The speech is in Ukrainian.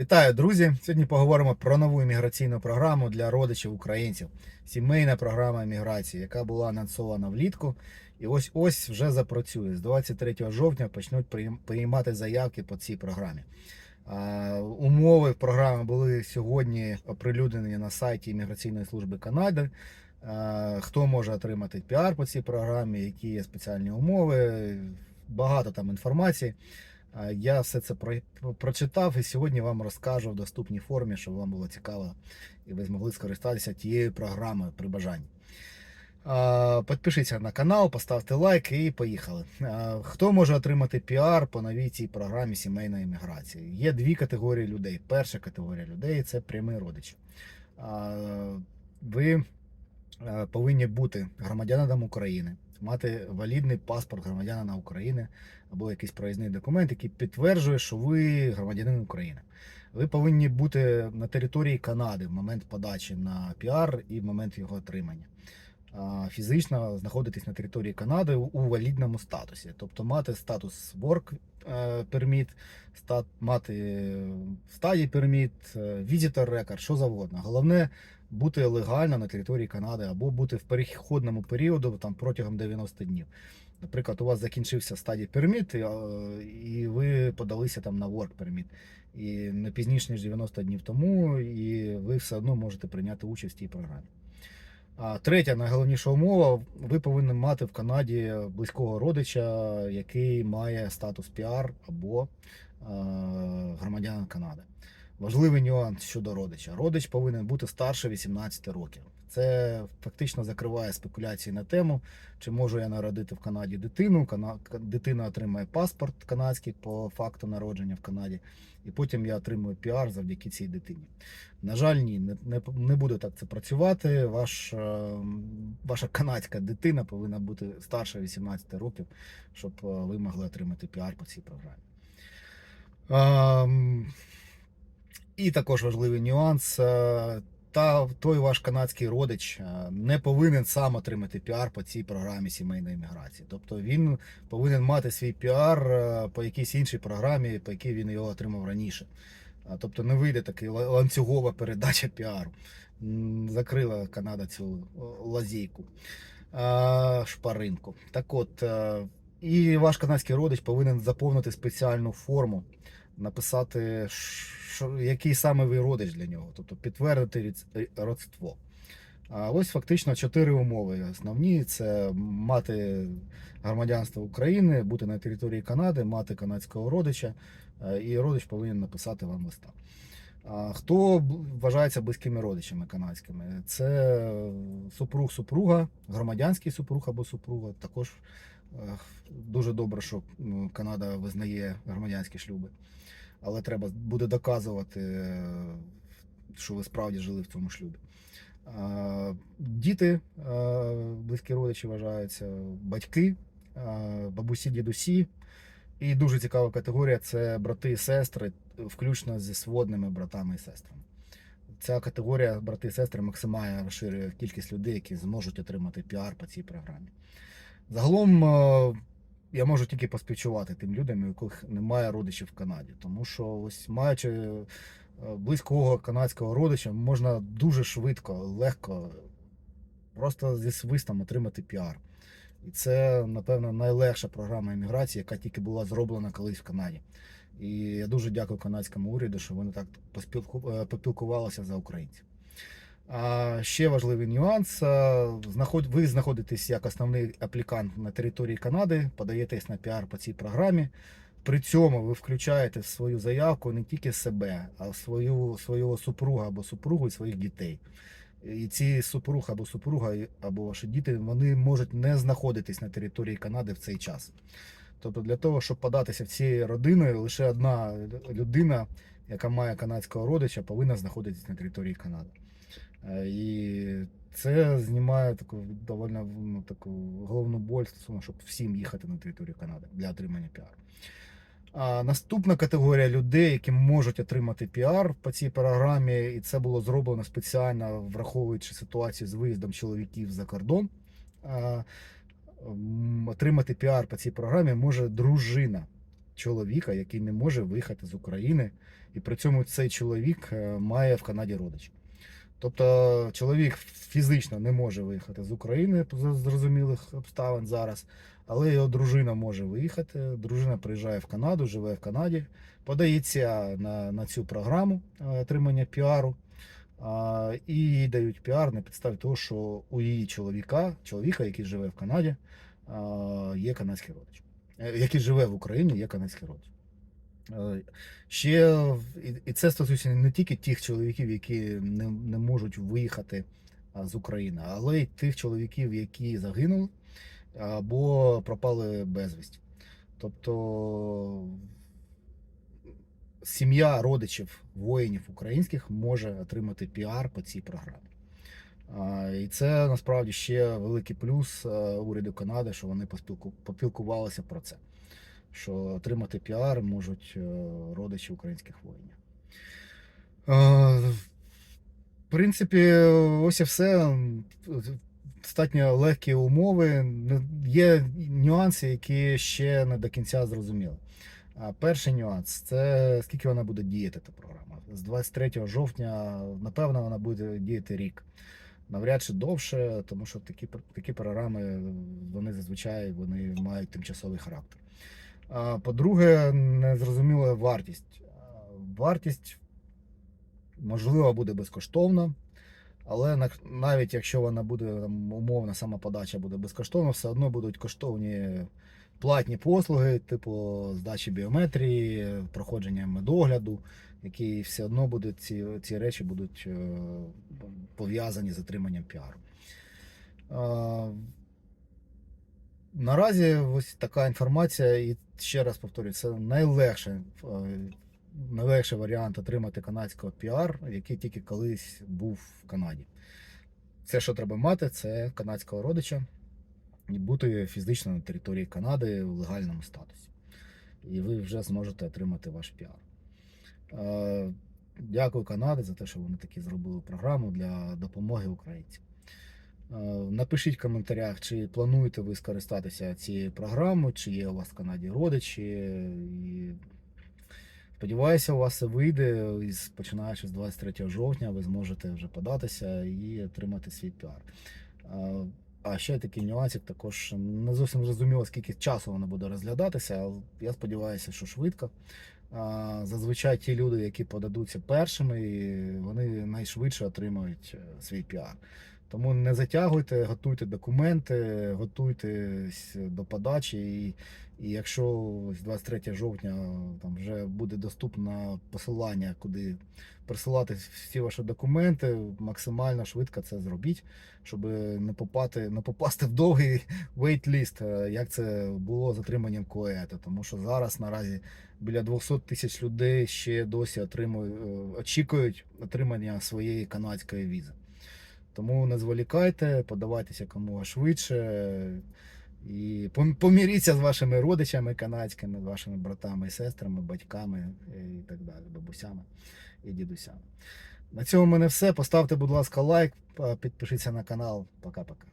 Вітаю, друзі! Сьогодні поговоримо про нову імміграційну програму для родичів українців. Сімейна програма імміграції, яка була анонсована влітку. І ось ось вже запрацює. З 23 жовтня почнуть приймати заявки по цій програмі. Умови програми були сьогодні оприлюднені на сайті імміграційної служби Канади. Хто може отримати піар по цій програмі, які є спеціальні умови, багато там інформації. Я все це про- прочитав і сьогодні вам розкажу в доступній формі, щоб вам було цікаво і ви змогли скористатися тією програмою при бажанні. Підпишіться на канал, поставте лайк і поїхали. Хто може отримати піар по новій цій програмі сімейної міграції? Є дві категорії людей. Перша категорія людей це прямі родичі. Ви повинні бути громадянином України, мати валідний паспорт громадянина України або якийсь проїзний документ, який підтверджує, що ви громадянин України. Ви повинні бути на території Канади в момент подачі на піар і в момент його отримання. Фізично знаходитись на території Канади у валідному статусі, тобто мати статус work е, permit, стат, мати permit, е, visitor record, що завгодно. Головне бути легально на території Канади або бути в перехідному періоду там протягом 90 днів. Наприклад, у вас закінчився стадій перміт, і ви подалися там на work permit. І не пізніше, ніж 90 днів тому, і ви все одно можете прийняти участь в цій програмі. Третя найголовніша умова: ви повинні мати в Канаді близького родича, який має статус піар або е, громадянин Канади. Важливий нюанс щодо родича. Родич повинен бути старше 18 років. Це фактично закриває спекуляції на тему, чи можу я народити в Канаді дитину. Дитина отримає паспорт канадський по факту народження в Канаді, і потім я отримую піар завдяки цій дитині. На жаль, ні, не, не, буде так це працювати. Ваш, е, ваша канадська дитина повинна бути старше 18 років, щоб е, ви могли отримати піар по цій програмі. І також важливий нюанс. е, Та той ваш канадський родич е, не повинен сам отримати піар по цій програмі сімейної міграції. Тобто він повинен мати свій піар е, по якійсь іншій програмі, по якій він його отримав раніше. Тобто не вийде така ланцюгова передача піару. Закрила Канада цю а, шпаринку. Так от, і ваш канадський родич повинен заповнити спеціальну форму, написати, що, який саме ви родич для нього, тобто підтвердити родство. А ось фактично чотири умови. Основні це мати громадянство України, бути на території Канади, мати канадського родича, е, і родич повинен написати вам листа. Хто вважається близькими родичами канадськими? Це супруг супруга, громадянський супруг або супруга. Також дуже добре, що Канада визнає громадянські шлюби. Але треба буде доказувати, що ви справді жили в цьому шлюбі. Діти, е, близькі родичі вважаються, батьки, е, бабусі, дідусі. І дуже цікава категорія це брати і сестри, включно зі сводними братами і сестрами. Ця категорія брати і сестри максимально розширює кількість людей, які зможуть отримати піар по цій програмі. Загалом е, я можу тільки поспівчувати тим людям, у яких немає родичів в Канаді. Тому що ось маючи е, близького канадського родича, можна дуже швидко, легко, просто зі свистом отримати піар. І це, напевно, найлегша програма імміграції, яка тільки була зроблена колись в Канаді. І я дуже дякую канадському уряду, що вони так е, попілкувалися за українців. А ще важливий нюанс: ви знаходитесь як основний аплікант на території Канади, подаєтесь на піар по цій програмі. При цьому ви включаєте в свою заявку не тільки себе, а свою, свого супруга або супругу і своїх дітей. І ці супруг або супруга, або ваші діти вони можуть не знаходитись на території Канади в цей час. Тобто, для того, щоб податися в цією родиною, лише одна людина, яка має канадського родича, повинна знаходитись на території Канади. Е, І це знімає таку доволі ну, таку головну боль стосовно, щоб всім їхати на територію Канади для отримання піару. А наступна категорія людей, які можуть отримати піар по цій програмі, і це було зроблено спеціально, враховуючи ситуацію з виїздом чоловіків за кордон. Отримати піар по цій програмі може дружина чоловіка, який не може виїхати з України, і при цьому цей чоловік е, має в Канаді родичів. Тобто чоловік фізично не може виїхати з України з зрозумілих обставин зараз, але його дружина може виїхати. Дружина приїжджає в Канаду, живе в Канаді, подається на, на цю програму е, отримання піару. І їй дають піар на підставі того, що у її чоловіка, чоловіка, який живе в Канаді, є канадський родич. Е, Який живе в Україні, є канадський родич. Е, Ще і- це стосується не тільки тих чоловіків, які не, не можуть виїхати з України, але й тих чоловіків, які загинули або пропали безвісті. Тобто сім'я родичів воїнів українських може отримати піар по цій програмі. І це насправді ще великий плюс е, уряду Канади, що вони поспілку- попілкувалися про це. Що отримати піар можуть е, родичі українських воїнів. Е, В принципі, ось і все. Достатньо легкі умови. Є нюанси, які ще не до кінця зрозуміли. А Перший нюанс це скільки вона буде діяти, та програма. З 23 жовтня, напевно, вона буде діяти рік. Навряд чи довше, тому що такі, такі програми вони зазвичай вони мають тимчасовий характер. По-друге, незрозуміла вартість. Вартість, можливо, буде безкоштовна, але навіть якщо вона буде там, умовна сама подача буде безкоштовна, все одно будуть коштовні платні послуги, типу здачі біометрії, проходження медогляду, які все одно будуть ці, ці речі будуть е, пов'язані з отриманням піару. Наразі ось така інформація, і ще раз повторюю, це найлегше, е, найлегший варіант отримати канадського піар, який тільки колись був в Канаді. Все, що треба мати, це канадського родича і бути фізично на території Канади в легальному статусі. І ви вже зможете отримати ваш піар. Е, Дякую Канаді за те, що вони такі зробили програму для допомоги українцям. Е, Напишіть в коментарях, чи плануєте ви скористатися цією програмою, чи є у вас в Канаді родичі. І сподіваюся, у вас це вийде. І починаючи з 23 жовтня, ви зможете вже податися і отримати свій піар. Е, А ще такий нюансик, також не зовсім зрозуміло, скільки часу воно буде розглядатися, але я сподіваюся, що швидко. Зазвичай ті люди, які подадуться першими, вони найшвидше отримають е, свій піар. Тому не затягуйте, готуйте документи, готуйтесь до подачі. І, і якщо 23 жовтня там вже буде доступне посилання, куди присилати всі ваші документи, максимально швидко це зробіть, щоб не попати, не попасти в довгий вейт-ліст, як це було з отриманням КОЕТу. Тому що зараз наразі біля 200 тисяч людей ще досі отримують, е, очікують отримання своєї канадської візи. Тому не зволікайте, подавайтеся якомога швидше. І поміріться з вашими родичами канадськими, з вашими братами і сестрами, батьками е, і так далі, бабусями і дідусями. На цьому в мене все. Поставте, будь ласка, лайк, підпишіться на канал. Пока-пока.